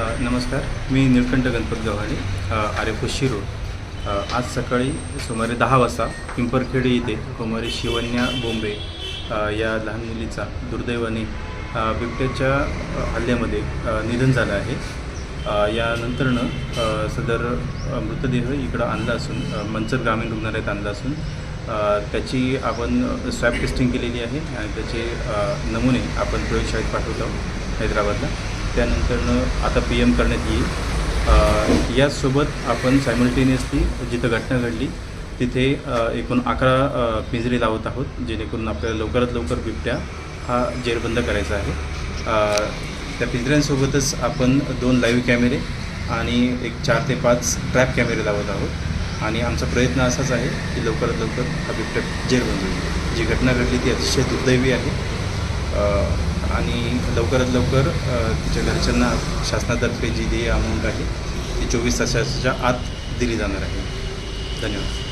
नमस्कार. मी निळकंठ गणपत गव्हाणे आरेफो शिरोड. आज सकाळी सुमारे दहा वाजता पिंपरखेडे येथे कुमारी शिवन्या बोंबे या लहान मुलीचा दुर्दैवाने बिबट्याच्या हल्ल्यामध्ये निधन झालं आहे. यानंतरनं सदर मृतदेह इकडं आणला असून मंचर ग्रामीण रुग्णालयात आणला असून त्याची आपण स्वॅब टेस्टिंग केलेली आहे आणि त्याचे नमुने आपण प्रयोगशाळेत पाठवतो हैदराबादला. त्यानंतरनं आता पी एम करण्यात येईल. यासोबत आपण सायमल्टेनियसली जिथं घटना घडली तिथे एकूण अकरा पिंजरे लावत आहोत जेणेकरून आपल्याला लवकरात लवकर बिबट्या हा जेरबंद करायचा आहे. त्या पिंजऱ्यांसोबतच आपण दोन लाईव्ह कॅमेरे आणि एक चार ते पाच ट्रॅप कॅमेरे लावत आहोत. आणि आमचा प्रयत्न असाच आहे की लवकरात लवकर हा बिबट्या जेरबंद होईल. जी घटना घडली ती अतिशय दुर्दैवी आहे. आणि लवकरात लवकर तिच्या घरच्यांना शासनातर्फे जी देय अमाऊंट आहे ती चोवीस तासाच्या आत दिली जाणार आहे. धन्यवाद.